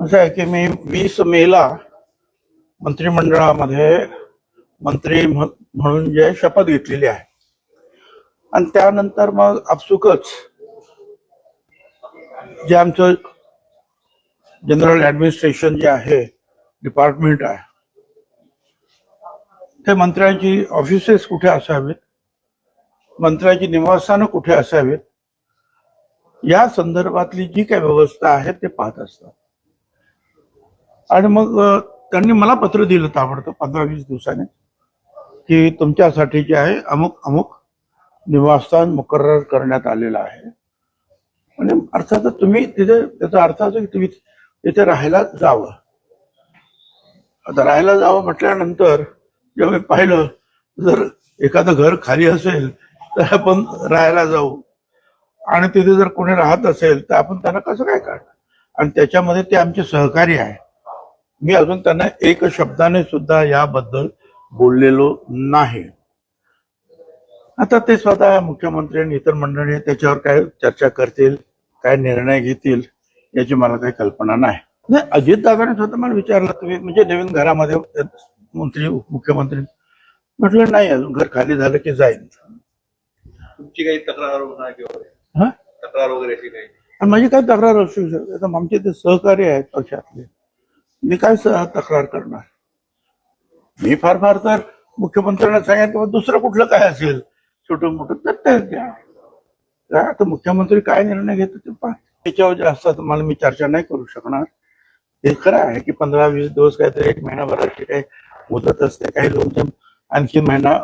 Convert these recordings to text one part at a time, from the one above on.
असं आहे की मी वीस मेला मंत्रिमंडळामध्ये मंत्री म्हणून जे शपथ घेतलेली आहे. आणि त्यानंतर मग आपसुकच जे आमचं जनरल ऍडमिनिस्ट्रेशन जे आहे डिपार्टमेंट आहे ते मंत्र्यांची ऑफिसेस कुठे असावेत? मंत्र्यांची निवासस्थानं कुठे असावीत? या संदर्भातली जी काही व्यवस्था आहे ते पाहत असतात. आणि मग त्यांनी मला पत्र दिलं ताबडतोब पंधरा वीस दिवसाने की तुमच्यासाठी जे आहे अमुक अमुक निवासस्थान मुकर्र करण्यात आलेलं आहे. आणि अर्थातच तुम्ही तिथे त्याचा अर्थ असं की तुम्ही तिथे राहायला जावं. आता राहायला जावं म्हटल्यानंतर जेव्हा मी पाहिलं जर एखादं घर खाली असेल तर आपण राहायला जाऊ. आणि तिथे जर कोणी राहत असेल तर आपण त्यांना कसं काय काढणार? आणि त्याच्यामध्ये ते आमचे सहकारी आहे मी अजून त्यांना एक शब्दाने सुद्धा याबद्दल बोललेलो नाही. आता ते स्वतः मुख्यमंत्री आणि इतर मंडळी त्याच्यावर काय चर्चा करतील काय निर्णय घेतील याची मला काही कल्पना नाही. नाही अजितदादाने स्वतः मला विचारलं तुम्ही म्हणजे नवीन घरामध्ये मंत्री मुख्यमंत्री? म्हटलं नाही अजून घर खाली झालं की जाईल तुमची काही तक्रार हा? तक्रार वगैरे माझी काय तक्रार असू शकते? आमचे ते सहकारी आहेत पक्षातले. मी काय सह तक्रार करणार? मी फार फार तर मुख्यमंत्र्यांना सांगितलं किंवा दुसरं कुठलं काय असेल छोटं मोठं तर ते द्या. काय आता मुख्यमंत्री काय निर्णय घेतो ते पहा. त्याच्यावर जास्त तुम्हाला मी चर्चा नाही करू शकणार. हे खरं आहे की पंधरा वीस दिवस काहीतरी एक महिनाभराची काही मुदत असते काही लोक आणखी महिना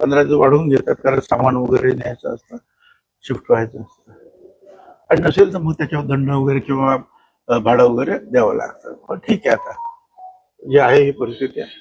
पंधरा दिवस वाढवून घेतात कारण सामान वगैरे न्यायचं असतं शिफ्ट व्हायचं असतं. आणि नसेल तर मग त्याच्यावर दंड वगैरे किंवा भाडं वगैरे द्यावं लागतं. पण ठीक आहे आता. जे आहे ही परिस्थिती आहे.